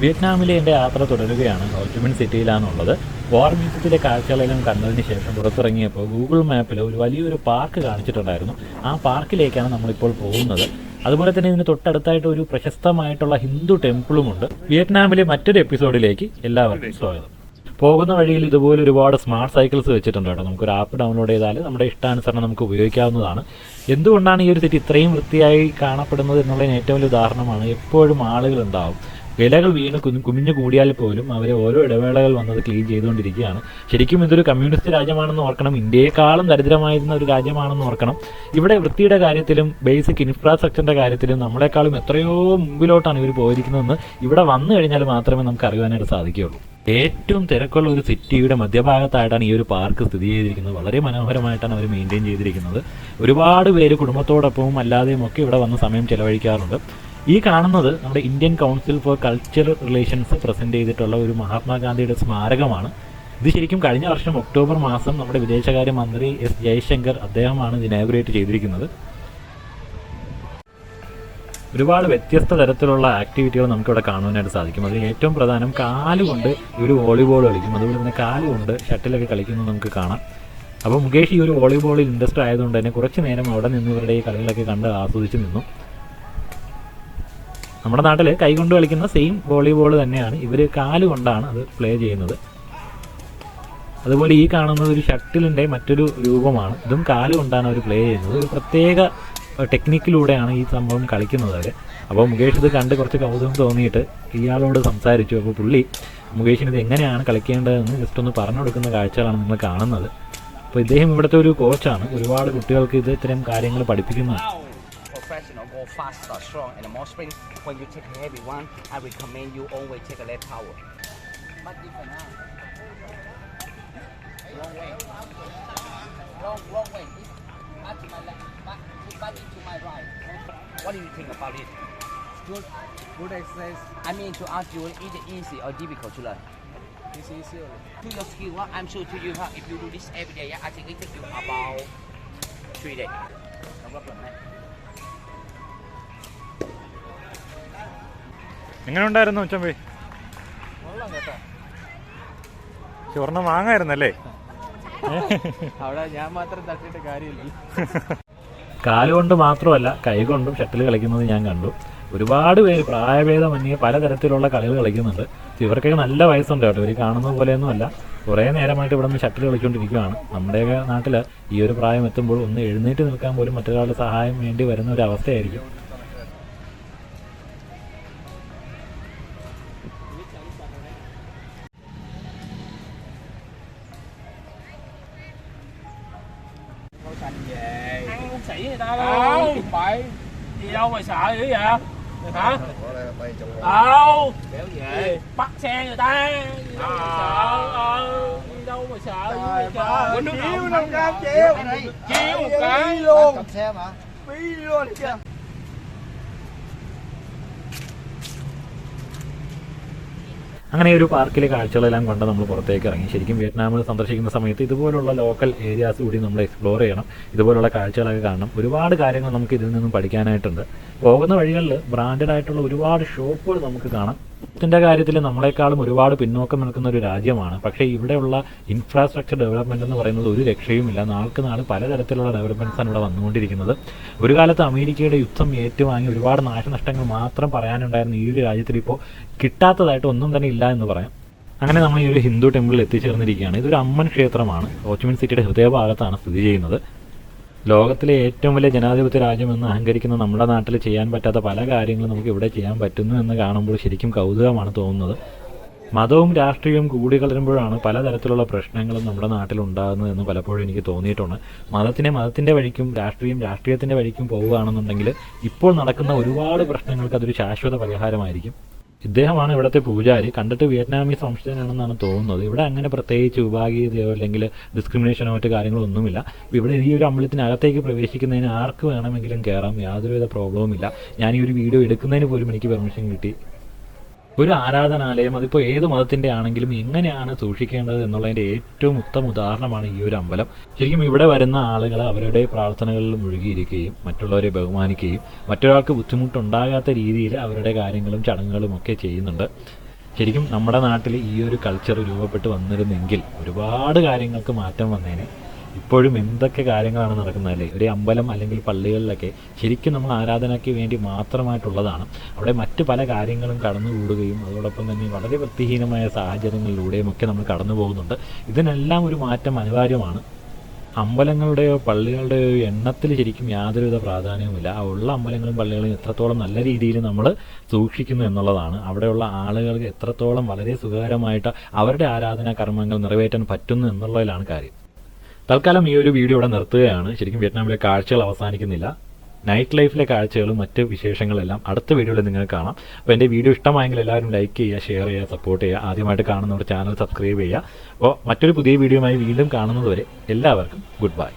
വിയറ്റ്നാമിലെ എന്റെ യാത്ര തുടരുകയാണ്. ഹോച്ചുമിൻ സിറ്റിയിലാണുള്ളത്. വാർ മ്യൂസിയത്തിലെ കാഴ്ചകളെല്ലാം കണ്ടതിന് ശേഷം പുറത്തിറങ്ങിയപ്പോൾ ഗൂഗിൾ മാപ്പിൽ ഒരു വലിയൊരു പാർക്ക് കാണിച്ചിട്ടുണ്ടായിരുന്നു. ആ പാർക്കിലേക്കാണ് നമ്മളിപ്പോൾ പോകുന്നത്. അതുപോലെ തന്നെ ഇതിന് തൊട്ടടുത്തായിട്ട് ഒരു പ്രശസ്തമായിട്ടുള്ള ഹിന്ദു ടെമ്പിളുമുണ്ട്. വിയറ്റ്നാമിലെ മറ്റൊരു എപ്പിസോഡിലേക്ക് എല്ലാവർക്കും സ്വാഗതം. പോകുന്ന വഴിയിൽ ഇതുപോലെ ഒരുപാട് സ്മാർട്ട് സൈക്കിൾസ് വെച്ചിട്ടുണ്ട് കേട്ടോ. നമുക്കൊരു ആപ്പ് ഡൗൺലോഡ് ചെയ്താൽ നമ്മുടെ ഇഷ്ടാനുസരണം നമുക്ക് ഉപയോഗിക്കാവുന്നതാണ്. എന്തുകൊണ്ടാണ് ഈ ഒരു സിറ്റി ഇത്രയും വൃത്തിയായി കാണപ്പെടുന്നത് എന്നുള്ളതിന് ഏറ്റവും വലിയ ഉദാഹരണമാണ് എപ്പോഴും ആളുകൾ ഉണ്ടാവും വിലകൾ വീണ് കുഞ്ഞു കുമിഞ്ഞു കൂടിയാൽ പോലും അവരെ ഓരോ ഇടവേളകൾ വന്നത് ക്ലീൻ ചെയ്തുകൊണ്ടിരിക്കുകയാണ്. ശരിക്കും ഇതൊരു കമ്മ്യൂണിസ്റ്റ് രാജ്യമാണെന്ന് ഓർക്കണം. ഇന്ത്യയെക്കാളും ദരിദ്രമായിരുന്ന ഒരു രാജ്യമാണെന്ന് ഓർക്കണം. ഇവിടെ വൃത്തിയുടെ കാര്യത്തിലും ബേസിക് ഇൻഫ്രാസ്ട്രക്ചറിന്റെ കാര്യത്തിലും നമ്മളെക്കാളും എത്രയോ മുമ്പിലോട്ടാണ് ഇവർ പോയിരിക്കുന്നതെന്ന് ഇവിടെ വന്നു കഴിഞ്ഞാൽ മാത്രമേ നമുക്ക് അറിയാനായിട്ട് സാധിക്കുകയുള്ളൂ. ഏറ്റവും തിരക്കുള്ള ഒരു സിറ്റിയുടെ മധ്യഭാഗത്തായിട്ടാണ് ഈ ഒരു പാർക്ക് സ്ഥിതി ചെയ്തിരിക്കുന്നത്. വളരെ മനോഹരമായിട്ടാണ് അവർ മെയിന്റെയിൻ ചെയ്തിരിക്കുന്നത്. ഒരുപാട് പേര് കുടുംബത്തോടൊപ്പവും അല്ലാതെയും ഒക്കെ ഇവിടെ വന്ന് സമയം ചെലവഴിക്കാറുണ്ട്. ഈ കാണുന്നത് നമ്മുടെ Indian Council for Cultural Relations present ചെയ്തിട്ടുള്ള ഒരു മഹാത്മാഗാന്ധിയുടെ സ്മാരകമാണ്. ഇത് ശരിക്കും കഴിഞ്ഞ വർഷം ഒക്ടോബർ മാസം നമ്മുടെ വിദേശകാര്യ മന്ത്രി എസ് ജയശങ്കർ അദ്ദേഹമാണ് ഇത് ഇനാഗുറേറ്റ് ചെയ്തിരിക്കുന്നത്. ഒരുപാട് വ്യത്യസ്ത തരത്തിലുള്ള ആക്ടിവിറ്റികൾ നമുക്കിവിടെ കാണുവാനായിട്ട് സാധിക്കും. അതിൽ ഏറ്റവും പ്രധാനം കാലുകൊണ്ട് ഒരു വോളിബോൾ കളിക്കും. അതുപോലെ തന്നെ കാലുകൊണ്ട് ഷട്ടിലൊക്കെ കളിക്കുന്നത് നമുക്ക് കാണാം. അപ്പോൾ മുകേഷ് ഈ ഒരു വോളിബോളിൽ ഇൻട്രസ്റ്റ് ആയതുകൊണ്ട് തന്നെ കുറച്ച് നേരം അവിടെ നിന്ന് ഇവരുടെ ഈ കളികളൊക്കെ കണ്ട് ആസ്വദിച്ച് നിന്നു. നമ്മുടെ നാട്ടിൽ കൈകൊണ്ട് കളിക്കുന്ന സെയിം വോളിബോൾ തന്നെയാണ്. ഇവർ കാലുകൊണ്ടാണ് അത് പ്ലേ ചെയ്യുന്നത്. അതുപോലെ ഈ കാണുന്നത് ഒരു ഷട്ടിലിന്റെ മറ്റൊരു രൂപമാണ്. ഇതും കാലുകൊണ്ടാണ് അവർ പ്ലേ ചെയ്യുന്നത്. ഒരു പ്രത്യേക ടെക്നിക്കിലൂടെയാണ് ഈ സംഭവം കളിക്കുന്നത് അവർ അപ്പോൾ മുകേഷ് ഇത് കണ്ട് കുറച്ച് കൗതുകം തോന്നിയിട്ട് ഇയാളോട് സംസാരിച്ചു. അപ്പോൾ പുള്ളി മുകേഷിന് ഇത് എങ്ങനെയാണ് കളിക്കേണ്ടതെന്ന് ജസ്റ്റ് ഒന്ന് പറഞ്ഞു കൊടുക്കുന്ന കാഴ്ചകളാണ് നമ്മൾ കാണുന്നത്. അപ്പോൾ ഇദ്ദേഹം ഇവിടുത്തെ ഒരു കോച്ചാണ് ഒരുപാട് കുട്ടികൾക്ക് ഇത് ഇത്തരം കാര്യങ്ങൾ പഠിപ്പിക്കുന്നതാണ്. Go faster, strong, and more spring. When you take a heavy one, I recommend you always take a left power. But different now. Wrong way. Wrong, wrong way. Back to my left. Back, back to my right. What do you think about it? Good, good exercise. I mean to ask you, is it easy or difficult to learn? It's easier. To your skill, I'm sure to you, huh, if you do this every day, yeah, I think it take you about three days. No problem, man. എങ്ങനെ ഉണ്ടായിരുന്നു ഉച്ചമ്പി സ്വർണം വാങ്ങായിരുന്നല്ലേ അവിടെ ഞാൻ മാത്രം തട്ടിട്ട് കാര്യമില്ല. കാലുകൊണ്ട് മാത്രമല്ല കൈകൊണ്ടും shuttle കളിക്കുന്നത് ഞാൻ കണ്ടു. ഒരുപാട് പേര് പ്രായഭേദമന്യേ പലതരത്തിലുള്ള കളികൾ കളിക്കുന്നുണ്ട്. ഇവർക്കൊക്കെ നല്ല വയസ്സുണ്ട് കേട്ടോ. ഇവർ കാണുന്നത് പോലെയൊന്നുമല്ല. കുറേ നേരമായിട്ട് ഇവിടെ നിന്ന് ഷട്ടിൽ കളിച്ചുകൊണ്ടിരിക്കുകയാണ്. നമ്മുടെയൊക്കെ നാട്ടിൽ ഈ ഒരു പ്രായം എത്തുമ്പോൾ ഒന്ന് എഴുന്നേറ്റ് നിൽക്കാൻ പോലും മറ്റൊരാളുടെ സഹായം വേണ്ടി വരുന്ന ഒരു അവസ്ഥയായിരിക്കും. Thành về. Ăn sĩ người ta Đâu đâu phải. Đi đâu mà sợ dữ vậy? Hả? Hả? đâu? Kéo về. Bắt xe người ta. Đi đâu mà sợ? Ờ đi đâu mà sợ trời Chiêu năm trăm chiêu? một cái luôn. Cầm xe mà. Bí luôn chưa അങ്ങനെ ഒരു പാർക്കിലെ കാഴ്ചകളെല്ലാം കണ്ട് നമ്മൾ പുറത്തേക്ക് ഇറങ്ങി. ശരിക്കും വിയറ്റ്നാമിൽ സന്ദർശിക്കുന്ന സമയത്ത് ഇതുപോലുള്ള ലോക്കൽ ഏരിയാസ് കൂടി നമ്മൾ എക്സ്പ്ലോർ ചെയ്യണം. ഇതുപോലുള്ള കാഴ്ചകളൊക്കെ കാണണം. ഒരുപാട് കാര്യങ്ങൾ നമുക്ക് ഇതിൽ നിന്നും പഠിക്കാനായിട്ടുണ്ട്. പോകുന്ന വഴികളിൽ ബ്രാൻഡഡ് ആയിട്ടുള്ള ഒരുപാട് ഷോപ്പുകൾ നമുക്ക് കാണാം. ത്തിന്റെ കാര്യത്തിൽ നമ്മളെക്കാളും ഒരുപാട് പിന്നോക്കം നിൽക്കുന്ന ഒരു രാജ്യമാണ്. പക്ഷേ ഇവിടെയുള്ള ഇൻഫ്രാസ്ട്രക്ചർ ഡെവലപ്മെന്റ് എന്ന് പറയുന്നത് ഒരു രക്ഷയുമില്ല. നാൾക്ക് നാൾ പലതരത്തിലുള്ള ഡെവലപ്മെന്റ്സ് ആണ് ഇവിടെ വന്നുകൊണ്ടിരിക്കുന്നത്. ഒരു കാലത്ത് അമേരിക്കയുടെ യുദ്ധം ഏറ്റുവാങ്ങി ഒരുപാട് നാശനഷ്ടങ്ങൾ മാത്രം പറയാനുണ്ടായിരുന്ന ഈ ഒരു രാജ്യത്തിൽ ഇപ്പോൾ കിട്ടാത്തതായിട്ട് ഒന്നും തന്നെ ഇല്ല എന്ന് പറയാം. അങ്ങനെ നമ്മൾ ഈ ഒരു ഹിന്ദു ടെമ്പിളിൽ എത്തിച്ചേർന്നിരിക്കുകയാണ്. ഇതൊരു അമ്മൻ ക്ഷേത്രമാണ്. ഹോച്ചിമിൻ സിറ്റിയുടെ ഹൃദയഭാഗത്താണ് സ്ഥിതി ചെയ്യുന്നത്. ലോകത്തിലെ ഏറ്റവും വലിയ ജനാധിപത്യ രാജ്യമെന്ന് അഹങ്കരിക്കുന്ന നമ്മുടെ നാട്ടിൽ ചെയ്യാൻ പറ്റാത്ത പല കാര്യങ്ങളും നമുക്ക് ഇവിടെ ചെയ്യാൻ പറ്റുന്നു എന്ന് കാണുമ്പോൾ ശരിക്കും കൗതുകമാണ് തോന്നുന്നത്. മതവും രാഷ്ട്രീയവും കൂടി കളരുമ്പോഴാണ് പലതരത്തിലുള്ള പ്രശ്നങ്ങളും നമ്മുടെ നാട്ടിൽ ഉണ്ടാകുന്നത് എന്ന് പലപ്പോഴും എനിക്ക് തോന്നിയിട്ടുണ്ട്. മതത്തിനെ മതത്തിന്റെ വഴിക്കും രാഷ്ട്രീയം രാഷ്ട്രീയത്തിന്റെ വഴിക്കും പോവുകയാണെന്നുണ്ടെങ്കിൽ ഇപ്പോൾ നടക്കുന്ന ഒരുപാട് പ്രശ്നങ്ങൾക്ക് അതൊരു ശാശ്വത പരിഹാരമായിരിക്കും. ഇദ്ദേഹമാണ് ഇവിടുത്തെ പൂജാരി. കണ്ടിട്ട് വിയറ്റ്നാമീസ് വംശജനാണെന്നാണ് തോന്നുന്നത്. ഇവിടെ അങ്ങനെ പ്രത്യേകിച്ച് വിഭാഗീയതയോ അല്ലെങ്കിൽ ഡിസ്ക്രിമിനേഷനോ മറ്റു കാര്യങ്ങളോ ഒന്നുമില്ല ഇവിടെ ഈ ഒരു അമ്പലത്തിനകത്തേക്ക് പ്രവേശിക്കുന്നതിന് ആർക്ക് വേണമെങ്കിലും കയറാം. യാതൊരുവിധ പ്രോബ്ലവും ഇല്ല. ഞാൻ ഈ ഒരു വീഡിയോ എടുക്കുന്നതിന് പോലും എനിക്ക് പെർമിഷൻ കിട്ടി. ഒരു ആരാധനാലയം അതിപ്പോൾ ഏത് മതത്തിന്റെ ആണെങ്കിലും എങ്ങനെയാണ് സൂക്ഷിക്കേണ്ടത് എന്നുള്ളതിന്റെ ഏറ്റവും ഉത്തമ ഉദാഹരണമാണ് ഈ ഒരു അമ്പലം. ശരിക്കും ഇവിടെ വരുന്ന ആളുകൾ അവരുടെ പ്രാർത്ഥനകളിൽ മുഴുകിയിരിക്കുകയും മറ്റുള്ളവരെ ബഹുമാനിക്കുകയും മറ്റൊരാൾക്ക് ബുദ്ധിമുട്ടുണ്ടാകാത്ത രീതിയിൽ അവരുടെ കാര്യങ്ങളും ചടങ്ങുകളും ഒക്കെ ചെയ്യുന്നുണ്ട്. ശരിക്കും നമ്മുടെ നാട്ടിൽ ഈ ഒരു കൾച്ചർ രൂപപ്പെട്ട് വന്നിരുന്നെങ്കിൽ ഒരുപാട് കാര്യങ്ങൾക്ക് മാറ്റം വന്നേനെ. ഇപ്പോഴും എന്തൊക്കെ കാര്യങ്ങളാണ് നടക്കുന്നത് അല്ലേ ഒരു അമ്പലം അല്ലെങ്കിൽ പള്ളികളിലൊക്കെ ശരിക്കും നമ്മൾ ആരാധനയ്ക്ക് വേണ്ടി മാത്രമായിട്ടുള്ളതാണ്. അവിടെ മറ്റ് പല കാര്യങ്ങളും കടന്നുകൂടുകയും അതോടൊപ്പം തന്നെ വളരെ വൃത്തിഹീനമായ സാഹചര്യങ്ങളിലൂടെയും ഒക്കെ നമ്മൾ കടന്നു പോകുന്നുണ്ട് ഇതിനെല്ലാം ഒരു മാറ്റം അനിവാര്യമാണ്. അമ്പലങ്ങളുടെയോ പള്ളികളുടെയോ എണ്ണത്തിൽ ശരിക്കും യാതൊരുവിധ പ്രാധാന്യവുമില്ല. ആ ഉള്ള അമ്പലങ്ങളും പള്ളികളും എത്രത്തോളം നല്ല രീതിയിൽ നമ്മൾ സൂക്ഷിക്കുന്നു എന്നുള്ളതാണ്. അവിടെയുള്ള ആളുകൾക്ക് എത്രത്തോളം വളരെ സുഖകരമായിട്ട് അവരുടെ ആരാധനാ കർമ്മങ്ങൾ നിറവേറ്റാൻ പറ്റുന്നു എന്നുള്ളതിലാണ് കാര്യം. തൽക്കാലം ഈ ഒരു വീഡിയോ ഇവിടെ നിർത്തുകയാണ്. ശരിക്കും വിയറ്റ്നാമിലെ കാഴ്ചകൾ അവസാനിക്കുന്നില്ല. നൈറ്റ് ലൈഫിലെ കാഴ്ചകളും മറ്റ് വിശേഷങ്ങളെല്ലാം അടുത്ത വീഡിയോയിൽ നിങ്ങൾക്ക് കാണാം. അപ്പോൾ എന്റെ വീഡിയോ ഇഷ്ടമായെങ്കിൽ എല്ലാവരും ലൈക്ക് ചെയ്യുക ഷെയർ ചെയ്യുക സപ്പോർട്ട് ചെയ്യുക. ആദ്യമായിട്ട് കാണുന്നവർ ചാനൽ സബ്സ്ക്രൈബ് ചെയ്യുക. അപ്പോൾ മറ്റൊരു പുതിയ വീഡിയോയുമായി വീണ്ടും കാണുന്നതുവരെ എല്ലാവർക്കും ഗുഡ് ബൈ